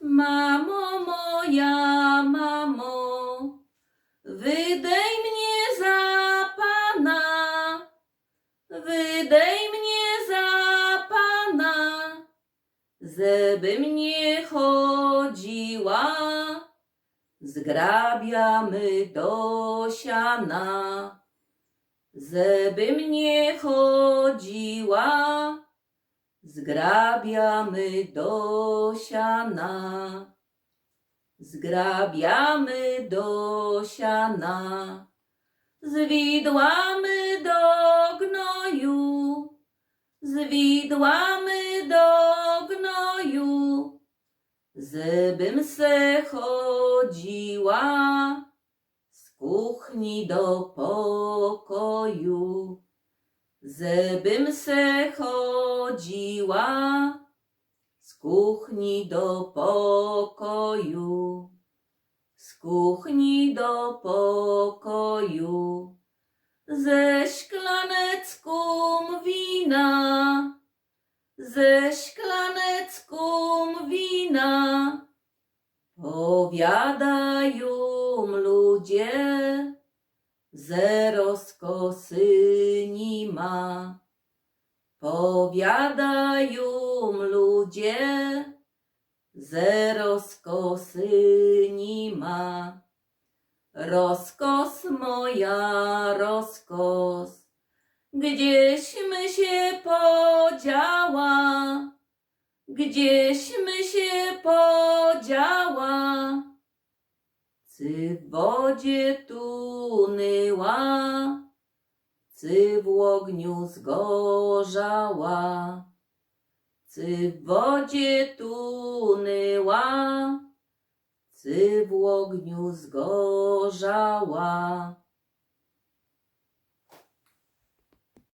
Mamo moja, mamo, wydej mnie za Pana, wydej mnie za Pana, zebym nie chodziła, zgrabiamy do siana. Zebym nie chodziła, zgrabiamy do siana. Zgrabiamy do siana, zwidłamy do gnoju, zwidłamy do gnoju, zebym se chodziła z kuchni do pokoju, zebym se chodziła z kuchni do pokoju, z kuchni do pokoju, ze szklanecką wina, ze szklanecką wina. Powiadają ludzie, zero skosy nie ma. Powiadają ludzie, zero skosy nie ma. Rozkos moja, rozkos, gdzieśmy się podziała, gdzieśmy się podziała.Cy w wodzie Cy w ogniu zgorzała, Cy w wodzie tunyła, Cy w ogniu zgorzała.